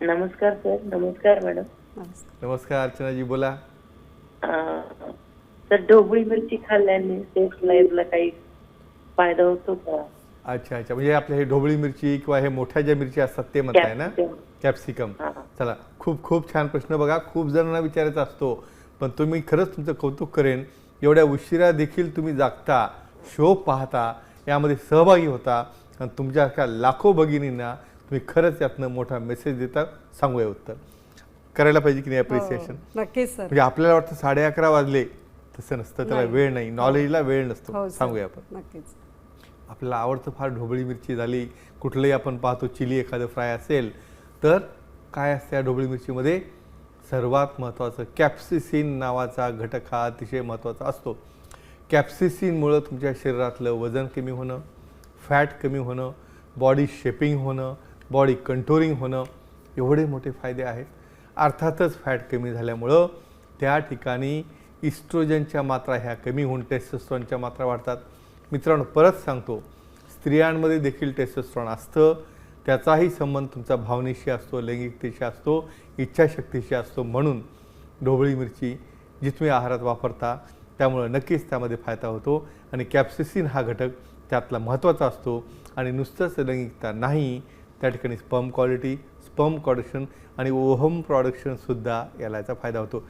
नमस्कार सर नमस्कार मॅडम. नमस्कार. अर्चनाजी बोला. सर ढोबळी मिरची खाल्ल्याने सेक्स लाईफला काही फायदा होतो का? अच्छा अच्छा. म्हणजे आपल्या हे ढोबळी मिरची किंवा हे मोठ्या ज्या मिरची असतात ते म्हणताय ना. कॅप्सिकम. चला खूप खूप छान प्रश्न बघा. खूप जणांना विचारायचा असतो पण तुम्ही खरंच तुमचं कौतुक करेन? एवढ्या उशिरा देखील तुम्ही जागता शो पाहता यामध्ये सहभागी होता आणि तुमच्यासारख्या लाखो भगिनींना तुम्ही खरंच यातनं मोठा मेसेज देता सांगूया उत्तर. करायला पाहिजे की नाही अप्रिसिएशन हो, नक्कीच सर म्हणजे आपल्याला वाटतं साडे अकरा वाजले तसं नसतं त्याला. वेळ नाही. नॉलेजला वेळ नसतो. हो. सांगूया आपण. नक्कीच. आपल्याला आवडतं फार ढोबळी मिरची झाली. कुठलंही आपण पाहतो चिली एखादं फ्राय असेल तर काय असतं या ढोबळी मिरचीमध्ये? सर्वात महत्त्वाचं कॅप्सिसिन नावाचा घटक हा अतिशय महत्त्वाचा असतो. कॅप्सिसिनमुळं तुमच्या शरीरातलं वजन कमी होणं फॅट कमी होणं बॉडी शेपिंग होणं बॉडी कंट्रोलिंग होणं एवढे मोठे फायदे आहेत. अर्थातच फॅट कमी झाल्यामुळं त्या ठिकाणी इस्ट्रोजनच्या मात्रा ह्या कमी होऊन टेस्टोस्ट्रॉनच्या मात्रा वाढतात. मित्रांनो परत सांगतो स्त्रियांमध्ये देखील टेस्टोस्ट्रॉन असतं. त्याचाही संबंध तुमचा भावनेशी असतो लैंगिकतेशी असतो इच्छाशक्तीशी असतो म्हणून ढोबळी मिरची जी तुम्ही आहारात वापरता त्यामुळं नक्कीच त्यामध्ये फायदा होतो. आणि कॅप्सिसिन हा घटक त्यातला महत्त्वाचा असतो. आणि नुसतंच लैंगिकता नाही त्या ठिकाणी स्पर्म क्वालिटी स्पर्म प्रोडक्शन आणि ओहम प्रॉडक्शनसुद्धा याला याचा फायदा होतो.